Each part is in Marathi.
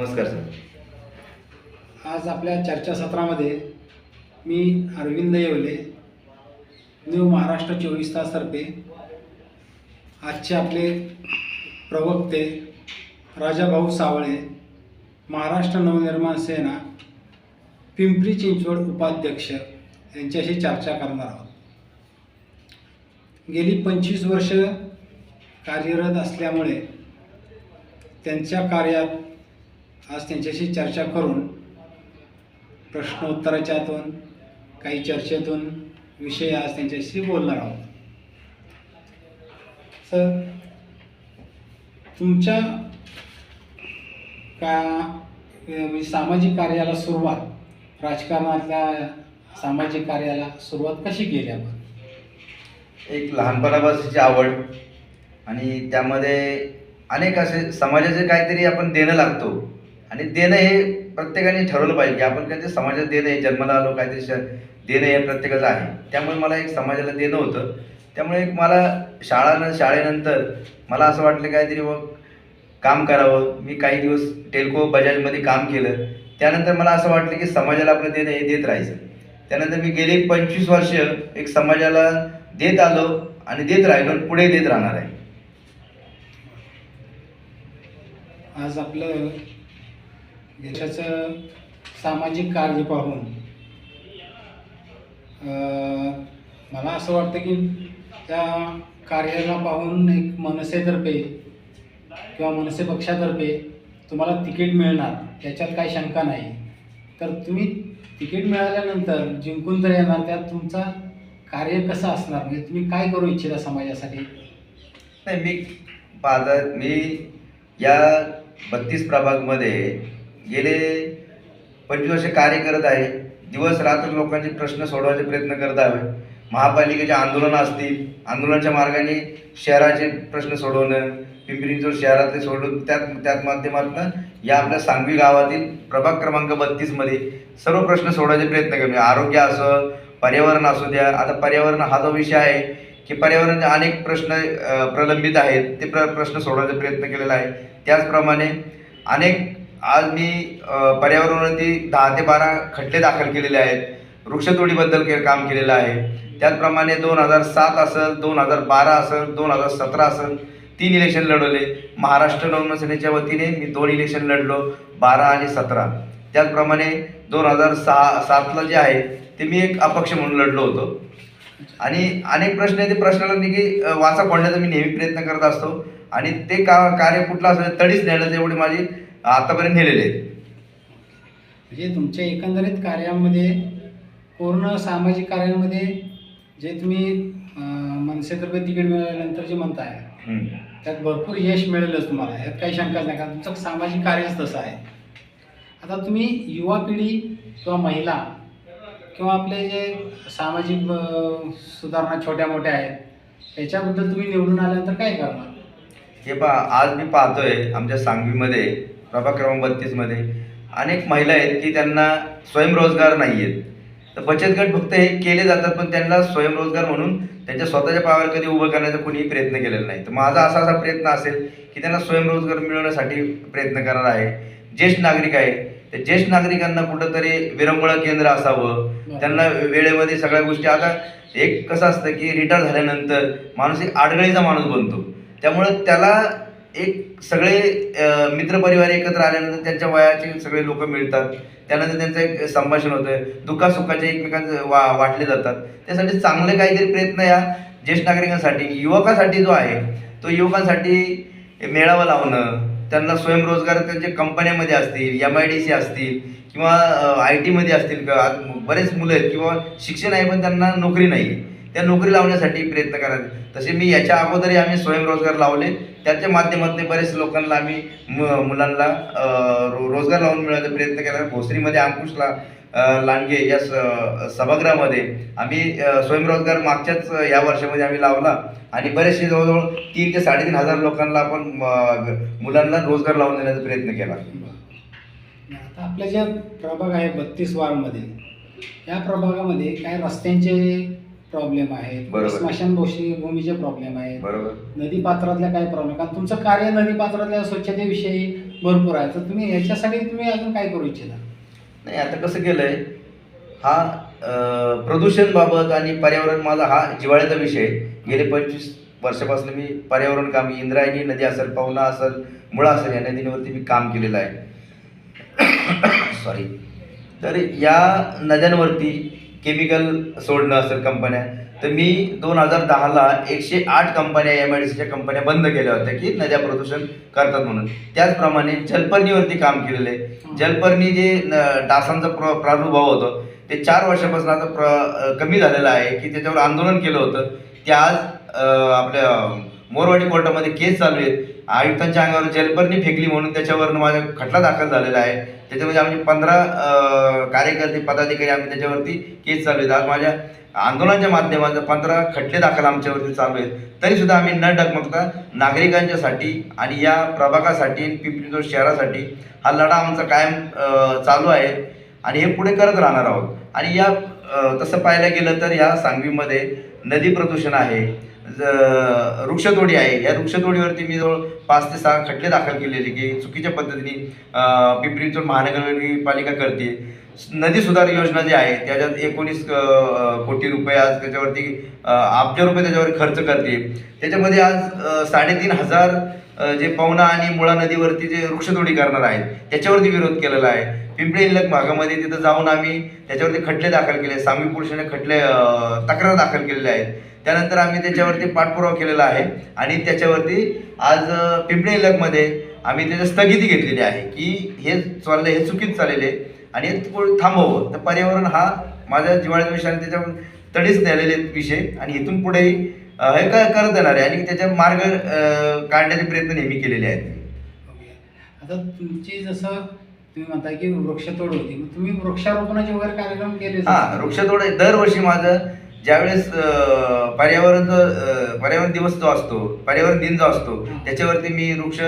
नमस्कार सर. आज आपल्या चर्चासत्रामध्ये मी अरविंद येवले न्यू महाराष्ट्र चोवीस तासतर्फे आजचे आपले प्रवक्ते राजाभाऊ सावळे महाराष्ट्र नवनिर्माण सेना पिंपरी चिंचवड उपाध्यक्ष यांच्याशी चर्चा करणार आहोत. गेली पंचवीस वर्ष कार्यरत असल्यामुळे त्यांच्या कार्यात आज त्यांच्याशी चर्चा करून प्रश्नोत्तराच्यातून काही चर्चेतून विषय आज त्यांच्याशी बोलणार आहोत. सर तुमच्या का म्हणजे सामाजिक कार्याला सुरुवात राजकारणातल्या सामाजिक कार्याला सुरुवात कशी केली आपण? एक लहानपणापासूनची आवड आणि त्यामध्ये अनेक असे समाजाचे काहीतरी आपण देणं लागतो. आणि देणं हे प्रत्येकाने ठरवलं पाहिजे की आपण काहीतरी समाजात देणं हे जन्माला आलो काहीतरी श देणं हे प्रत्येकाचं आहे. त्यामुळे मला एक समाजाला देणं होतं. त्यामुळे एक मला शाळानं शाळेनंतर मला असं वाटलं काहीतरी व काम करावं. मी काही दिवस टेल्को बजाजमध्ये काम केलं. त्यानंतर मला असं वाटलं की समाजाला आपलं देणं हे देत राहायचं. त्यानंतर मी गेली पंचवीस वर्ष एक समाजाला देत आलो आणि देत राहिलो आणि पुढे देत राहणार आहे. आज आपलं देशाचं सामाजिक कार्य पाहून मला असं वाटतं की त्या कार्याला पाहून एक मनसेतर्फे किंवा मनसे पक्षातर्फे तुम्हाला तिकीट मिळणार त्याच्यात काही शंका नाही. तर तुम्ही तिकीट मिळाल्यानंतर जिंकून जर येणार त्यात तुमचा कार्य कसं असणार? म्हणजे तुम्ही काय करू इच्छिता समाजासाठी? नाही मी माझा मी या बत्तीस प्रभागमध्ये गेले पंचवीस वर्षे कार्य करत आहे. दिवस रात्र लोकांचे प्रश्न सोडवायचे प्रयत्न करत आहे. महापालिकेचे आंदोलनं असतील आंदोलनाच्या मार्गाने शहराचे प्रश्न सोडवणं पिंपरी चिंचवड शहरातले सोडून त्यात त्यात माध्यमातून या आपल्या सांगवी गावातील प्रभाग क्रमांक बत्तीसमध्ये सर्व प्रश्न सोडवायचे प्रयत्न करणे. आरोग्य असो पर्यावरण असू द्या. आता पर्यावरण हा जो विषय आहे की पर्यावरणाचे अनेक प्रश्न प्रलंबित आहेत. ते प्र प्रश्न सोडवायचा प्रयत्न केलेला आहे. त्याचप्रमाणे अनेक आज मी पर्यावरणावरती दहा ते बारा खटले दाखल केलेले आहेत. वृक्षतोडीबद्दल के काम केलेलं आहे. त्याचप्रमाणे दोन हजार सात असेल दोन हजार बारा असेल दोन हजार सतरा असेल तीन इलेक्शन लढवले. महाराष्ट्र नवसेनेच्या सेनेच्या वतीने मी दोन इलेक्शन लढलो बारा आणि सतरा. त्याचप्रमाणे दोन हजार सहा सातला जे आहे ते मी एक अपक्ष म्हणून लढलो होतो. आणि अनेक प्रश्न आहे ते प्रश्नाला की वाचा फोडण्याचा मी नेहमी प्रयत्न करत असतो. आणि ते का कार्य कुठलं असेल तडीच नेण्याचं एवढी माझी आतापर्यंत नेलेले आहेत. म्हणजे तुमच्या एकंदरीत कार्यामध्ये पूर्ण सामाजिक कार्यामध्ये जे तुम्ही मनसेतर्फे तिकीट मिळाल्यानंतर जे म्हणताय हम्म. त्यात भरपूर यश मिळेलच तुम्हाला. यात काही शंकाच नाही कारण तुमचं सामाजिक कार्यच तसं आहे. आता तुम्ही युवा पिढी किंवा महिला किंवा आपले जे सामाजिक अं, सुधारणा छोट्या मोठ्या आहेत याच्याबद्दल तुम्ही निवडून आल्यानंतर काय करणार? हे पहा आज मी पाहतोय आमच्या सांगवीमध्ये प्रभाग क्रमांक बत्तीसमध्ये अनेक महिला आहेत की त्यांना स्वयंरोजगार नाही आहेत तर बचत गट फक्त हे केले जातात पण त्यांना स्वयंरोजगार म्हणून त्यांच्या स्वतःच्या पायावर कधी उभं करण्याचा कोणीही प्रयत्न केलेला नाही. तर माझा असा असा प्रयत्न असेल की त्यांना स्वयंरोजगार मिळवण्यासाठी प्रयत्न करणार आहे. ज्येष्ठ नागरिक आहे. तर ज्येष्ठ नागरिकांना कुठंतरी विरंगुळा केंद्र असावं. त्यांना वेळेमध्ये सगळ्या गोष्टी आता एक कसं असतं की रिटायर झाल्यानंतर माणूस एक आडगळीचा माणूस बनतो. त्यामुळं त्याला एक सगळे मित्र मित्रपरिवार एकत्र आल्यानंतर त्यांच्या वयाचे सगळे लोक मिळतात. त्यानंतर त्यांचं एक संभाषण होतं दुःखासुखाचे एकमेकांचं वा वाटले जातात. त्यासाठी चांगले काहीतरी प्रयत्न या ज्येष्ठ नागरिकांसाठी. युवकासाठी जो आहे तो युवकांसाठी मेळावा लावणं त्यांना स्वयंरोजगार त्यांच्या कंपन्यामध्ये असतील एम आय डी सी असतील किंवा आय टीमध्ये असतील बरेच मुलं आहेत किंवा शिक्षण आहे पण त्यांना नोकरी नाही आहे त्या नोकरी लावण्यासाठी प्रयत्न करायचे तसे मी याच्या अगोदरही आम्ही स्वयंरोजगार लावले. त्याच्या माध्यमातून बरेच लोकांना आम्ही मु- मुलांना रो- रोजगार लावून मिळवण्याचा प्रयत्न केला. भोसरीमध्ये अंकुशला लांडगे या स- सभागृहामध्ये आम्ही स्वयंरोजगार मागच्याच या वर्षामध्ये आम्ही लावला. आणि बरेचसे जवळजवळ तीन ते साडेतीन हजार लोकांना आपण मुलांना रोजगार लावून देण्याचा प्रयत्न केला. आता आपल्या ज्या प्रभाग आहे बत्तीस वार्डमध्ये या प्रभागामध्ये काय रस्त्यांचे प्रॉब्लेम आहेत बरोबर. भूमीचे प्रॉब्लेम आहेत. बरोबर. नदी पात्रातल्या काय प्रॉब्लेम कारण तुमचं कार्य नदी पात्रातल्या स्वच्छतेविषयी भरपूर आहे. तर तुम्ही याच्यासाठी तुम्ही अजून काय करू इच्छिता? नाही आता कसं केलं आहे हा अं, प्रदूषणबाबत आणि पर्यावरण माझा हा जिव्हाळ्याचा विषय आहे. गेले पंचवीस वर्षापासून मी पर्यावरण काम इंद्रायणी नदी असेल पवना असेल मुळा असेल या नदींवरती मी काम केलेलं आहे. सॉरी तर या नद्यांवरती केमिकल सोडणं असेल कंपन्या तर मी दोन हजार दहाला एकशे आठ कंपन्या एम आय डी सीच्या कंपन्या बंद केल्या होत्या की नद्या प्रदूषण करतात म्हणून. त्याचप्रमाणे जलपर्णीवरती काम केलेलं आहे. जलपर्णी जे डासांचा प्र प्रादुर्भाव होतो ते चार वर्षापासून आता प्र कमी झालेलं आहे की त्याच्यावर आंदोलन केलं होतं. ते आज आपल्या मोरवाडी कोर्टामध्ये केस चालू आहेत. आयुक्तांच्या अंगावर जलपर्णी फेकली म्हणून त्याच्यावरनं माझा खटला दाखल झालेला आहे. त्याच्यामध्ये आमचे पंधरा कार्यकर्ते पदाधिकारी आम्ही त्याच्यावरती केस चालू आहेत. आज माझ्या आंदोलनाच्या माध्यमातून पंधरा खटले दाखल आमच्यावरती चालू आहेत. तरीसुद्धा आम्ही न डगमगता नागरिकांच्यासाठी आणि या प्रभागासाठी पिंपरी शहरासाठी हा लढा आमचा कायम चालू आहे आणि हे पुढे करत राहणार आहोत. आणि या तसं पाहायला गेलं तर या सांगवीमध्ये नदी प्रदूषण आहे. वृक्षतोडी आहे. या वृक्षतोडीवरती मी जवळ पाच ते सहा खटले दाखल केलेले की चुकीच्या पद्धतीने पिंपरी चिंचवड महानगरपालिका करते. नदी सुधार योजना जी आहे त्याच्यात एकोणीस कोटी रुपये आज त्याच्यावरती अब्ज रुपये त्याच्यावर खर्च करते. त्याच्यामध्ये आज साडेतीन हजार जे पवना आणि मुळा नदीवरती जे वृक्षतोडी करणार आहेत त्याच्यावरती विरोध केलेला आहे. पिंपरी इल्लक भागामध्ये तिथं जाऊन आम्ही त्याच्यावरती खटले दाखल केले. सांगवी पोलिसांनी खटले तक्रार दाखल केलेल्या आहेत. त्यानंतर आम्ही त्याच्यावरती पाठपुरावा केलेला आहे. आणि त्याच्यावरती आज अ, पिंपरी इंलकमध्ये आम्ही त्याची स्थगिती घेतलेली आहे की हे चाललं हे चुकीच चाललेले आणि हे थांबवावं तर पर्यावरण हा माझ्या जिव्हाळ्याचा विषय आणि त्याच्या तडीच नेलेले विषय आणि इथून पुढेही हे काय करत येणार आहे आणि त्याच्या मार्ग काढण्याचे प्रयत्न नेहमी केलेले आहेत. आता तुमची जसं तुम्ही म्हणताय की वृक्षतोड होती. तुम्ही वृक्षारोपणाचे वगैरे कार्यक्रम केले हा वृक्षतोड दरवर्षी माझं ज्यावेळेस अं, पर्यावरण दिवस जो असतो पर्यावरण दिन जो असतो त्याच्यावरती मी वृक्ष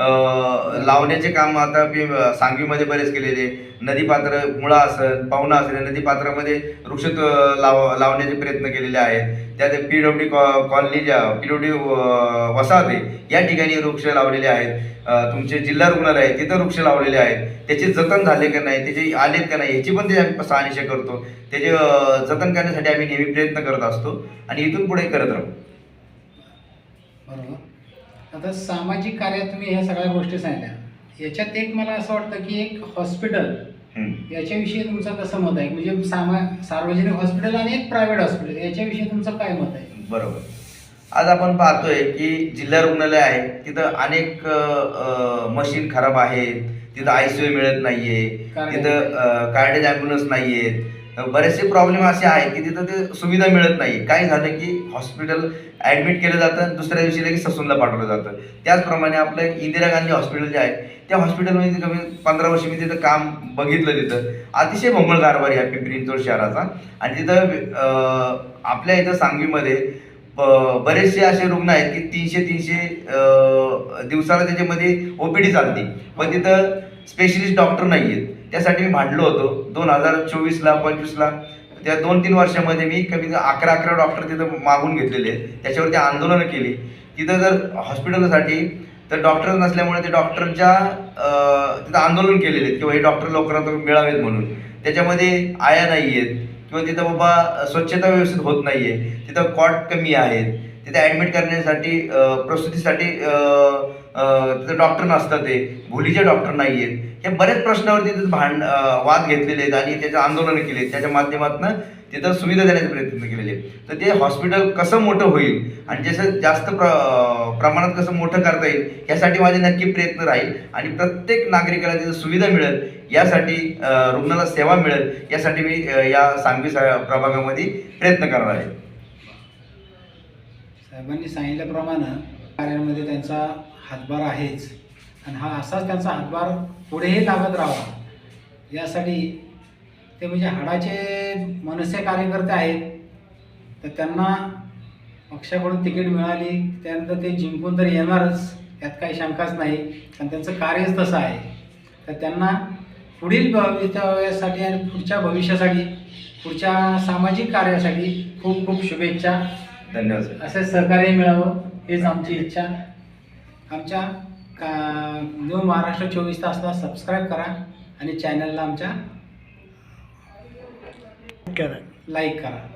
लावण्याचे काम आता मी सांगवीमध्ये बरेच केलेले. नदीपात्र मुळा असेल पाहुणा असेल नदीपात्रामध्ये वृक्ष लाव लावण्याचे प्रयत्न केलेले आहेत. त्यात पी डब्ल्यू कॉलनी ज्या पी डब्ल्यू वसाहत या ठिकाणी वृक्ष लावलेले आहेत. तुमचे जिल्हा रुग्णालय आहे तिथं वृक्ष लावलेले आहेत. त्याचे जतन झाले का नाही त्याचे आलेत का नाही याची पण ते आम्ही शहानिशा करतो. त्याचे जतन करण्यासाठी आम्ही नेहमी प्रयत्न करत असतो. आणि इथून पुढे करत राहू. बरोबर. आता सामाजिक कार्यात तुम्ही ह्या सगळ्या गोष्टी सांगितल्या याच्यात एक मला असं वाटतं की एक हॉस्पिटल. याच्याविषयी तुमचं कसं मत आहे म्हणजे सामा सार्वजनिक हॉस्पिटल आणि एक प्रायव्हेट हॉस्पिटल याच्याविषयी तुमचं काय मत आहे बरोबर आज आपण पाहतोय की जिल्हा रुग्णालय आहे तिथं अनेक मशीन खराब आहेत तिथं आय सी यू मिळत नाहीये. तिथं कार्डेज ॲम्ब्युलन्स नाहीयेत बरेचसे प्रॉब्लेम असे आहेत की तिथं ते सुविधा मिळत नाही. काय झालं की हॉस्पिटल ॲडमिट केलं जातं दुसऱ्या दिवशी लगेच ससूनला पाठवलं जातं. त्याचप्रमाणे आपलं इंदिरा गांधी हॉस्पिटल जे आहे त्या हॉस्पिटलमध्ये कमी पंधरा वर्ष मी तिथं काम बघितलं तिथं. अतिशय भोंगळ कारभार आहे पिंपरी चिंचवड शहराचा. आणि तिथं आपल्या इथं सांगवीमध्ये ब- बरेचसे असे रुग्ण आहेत की तीनशे तीनशे दिवसाला त्याच्यामध्ये ओपीडी चालते. पण तिथं स्पेशलिस्ट डॉक्टर नाही आहेत त्यासाठी मी भांडलो होतो. दोन हजार चोवीसला पंचवीसला त्या दोन तीन वर्षामध्ये मी कमी अकरा अकरा डॉक्टर तिथं मागून घेतलेले. आहेत त्याच्यावरती आंदोलनं केली. तिथं जर हॉस्पिटलसाठी तर डॉक्टर नसल्यामुळे ते डॉक्टरच्या तिथं आंदोलन केलेले. आहेत किंवा हे डॉक्टर लवकरात लवकर मिळावेत म्हणून. त्याच्यामध्ये आया नाही आहेत किंवा तिथं बाबा स्वच्छता व्यवस्थित होत नाही आहे तिथं कॉट कमी आहेत. तिथे ॲडमिट करण्यासाठी प्रसूतीसाठी तिथं डॉक्टर नसतात ते. भुलीचे डॉक्टर नाही आहेत हे बरेच प्रश्नावरती तिथं भांड वाद घेतलेले आहेत आणि त्याचं आंदोलन केले आहेत. त्याच्या माध्यमातून तिथं सुविधा देण्याचे प्रयत्न केलेले आहेत. तर ते हॉस्पिटल कसं मोठं होईल आणि जसं जास्त प्र प्रमाणात कसं मोठं करता येईल यासाठी माझे नक्की प्रयत्न राहील आणि प्रत्येक नागरिकाला तिथं सुविधा मिळेल यासाठी रुग्णाला सेवा मिळेल यासाठी मी या सांगवी प्रभागामध्ये प्रयत्न करणार आहे. साहेबांनी सांगितल्याप्रमाणे कार्यामध्ये त्यांचा हातभार आहेच. आणि हा असाच त्यांचा हातभार पुढेही लागत राहावा. यासाठी ते म्हणजे हाडाचे मनसे कार्यकर्ते आहेत. तर त्यांना पक्षाकडून तिकीट मिळाली त्यानंतर ते जिंकून तर येणारच यात काही शंकाच नाही. कारण त्यांचं कार्यच तसं आहे. तर त्यांना पुढील भवितव्यासाठी आणि पुढच्या भविष्यासाठी पुढच्या सामाजिक कार्यासाठी खूप खूप शुभेच्छा. धन्यवाद सर. असे सहकार्य मिळावं हीच आमची इच्छा. आमच्या का न्यू महाराष्ट्र चोवीस तासला सबस्क्राईब करा आणि चॅनलला आमच्या करा. लाईक करा.